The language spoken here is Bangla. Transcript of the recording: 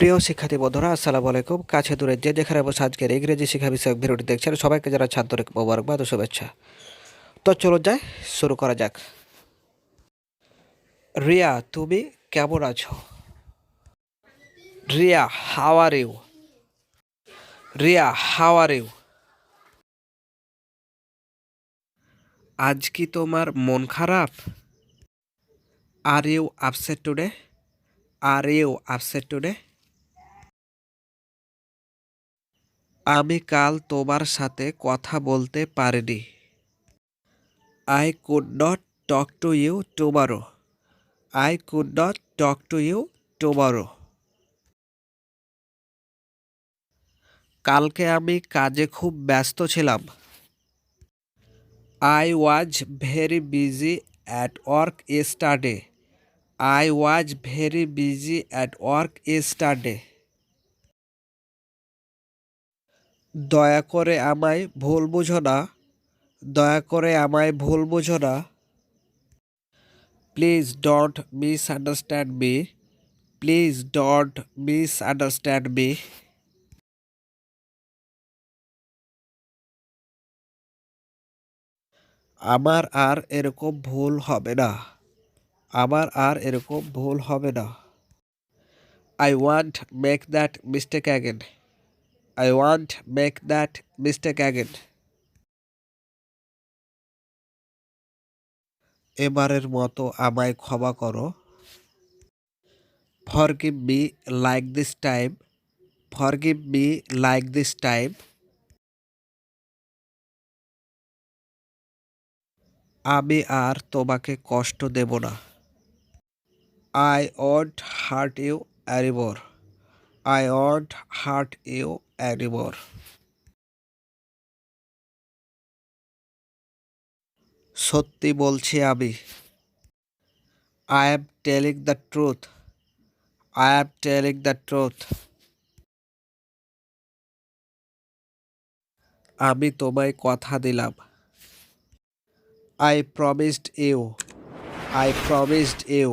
প্রিয় শিক্ষার্থী বন্ধুরা, আসসালামু আলাইকুম। কাছে দূরে যে যেখানে বসে আজকের ইংরেজি শিক্ষা বিষয়ক ভিডিওটি দেখছেন সবাইকে যারা ছাত্রিক মোবারকবাদ ও শুভেচ্ছা। তো চলো যাই, শুরু করা যাক। রিয়া, তুমি কেমন আছো? Riya how are you Riya how are you আজ কি তোমার মন খারাপ? Are you upset today are you upset today আমি কাল তোমার সাথে কথা বলতে পারিনি। I could not talk to you tomorrow I could not talk to you tomorrow কালকে আমি কাজে খুব ব্যস্ত ছিলাম। I was very busy at work yesterday I was very busy at work yesterday দয়া করে আমায় ভুল বুঝো না। দয়া করে আমায় ভুল বুঝো না। Please don't misunderstand me please don't misunderstand me আমার আর এরকম ভুল হবে না। আমার আর এরকম ভুল হবে না। I want make that mistake again I want make that mistake again এবারের মতো আমায় ক্ষমা করো। Forgive me like this time forgive me like this time আমি আর তোমাকে কষ্ট দেব না। I won't hurt you anymore I won't hurt you anymore সত্যি বলছি আমি। I am telling the truth I am telling the truth আমি তোমায় কথা দিলাম। I promised you I promised you